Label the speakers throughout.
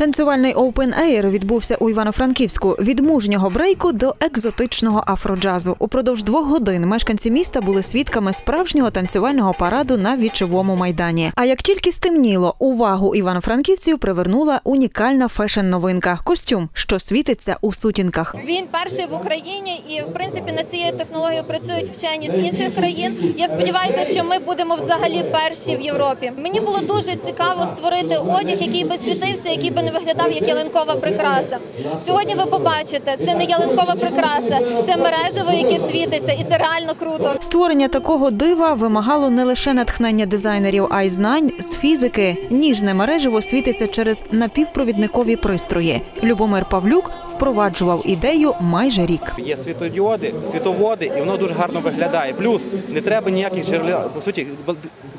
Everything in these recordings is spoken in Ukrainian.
Speaker 1: Танцювальний Open Air відбувся у Івано-Франківську від мужнього брейку до екзотичного афроджазу. Упродовж двох годин мешканці міста були свідками справжнього танцювального параду на вічовому майдані. А як тільки стемніло, увагу івано-франківців привернула унікальна фешн-новинка костюм, що світиться у сутінках.
Speaker 2: Він перший в Україні, і в принципі над цією технологією працюють вчені з інших країн. Я сподіваюся, що ми будемо взагалі перші в Європі. Мені було дуже цікаво створити одяг, який би світився, який би не виглядав як ялинкова прикраса. Сьогодні ви побачите, це не ялинкова прикраса, це мережево, яке світиться, і це реально круто.
Speaker 1: Створення такого дива вимагало не лише натхнення дизайнерів, а й знань з фізики. Ніжне мережево світиться через напівпровідникові пристрої. Любомир Павлюк впроваджував ідею майже рік.
Speaker 3: Є світодіоди, світоводи, і воно дуже гарно виглядає. Плюс не треба ніяких джерел. По суті,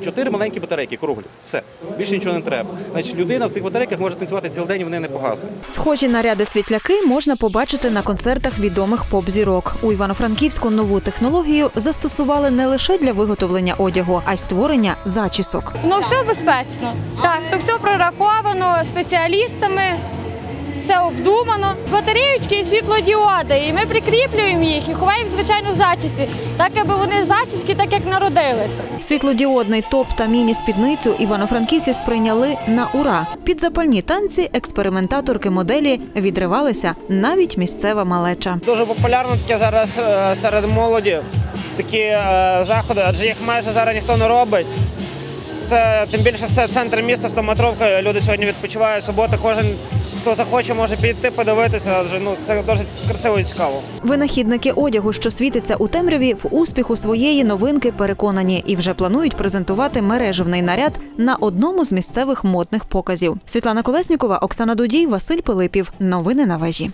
Speaker 3: чотири маленькі батарейки круглі. Все більше нічого не треба. Значить, людина в цих батарейках може танцювати цілий день, вони не погаснуть.
Speaker 1: Схожі наряди світляки можна побачити на концертах відомих поп-зірок. У Івано-Франківську нову технологію застосували не лише для виготовлення одягу, а й створення зачісок.
Speaker 4: Ну все безпечно. Так, то все прораховано спеціалістами, все обдумано. Батареючки і світлодіоди. І ми прикріплюємо їх і ховаємо звичайно в зачісті, так аби вони зачіски, так як народилися.
Speaker 1: Світлодіодний топ та міні-спідницю івано-франківці сприйняли на ура. Під запальні танці експериментаторки моделі відривалися навіть місцева малеча.
Speaker 5: Дуже популярно таке зараз е, серед молоді такі е, заходи, адже їх майже зараз ніхто не робить. Це тим більше це центр міста, стометровка. Люди сьогодні відпочивають. Субота, кожен хто захоче, може підійти, подивитися. Ну це дуже красиво і цікаво.
Speaker 1: Винахідники одягу, що світиться у темряві, в успіху своєї новинки переконані і вже планують презентувати мережевний наряд на одному з місцевих модних показів. Світлана Колеснікова, Оксана Дудій, Василь Пилипів. Новини на вежі.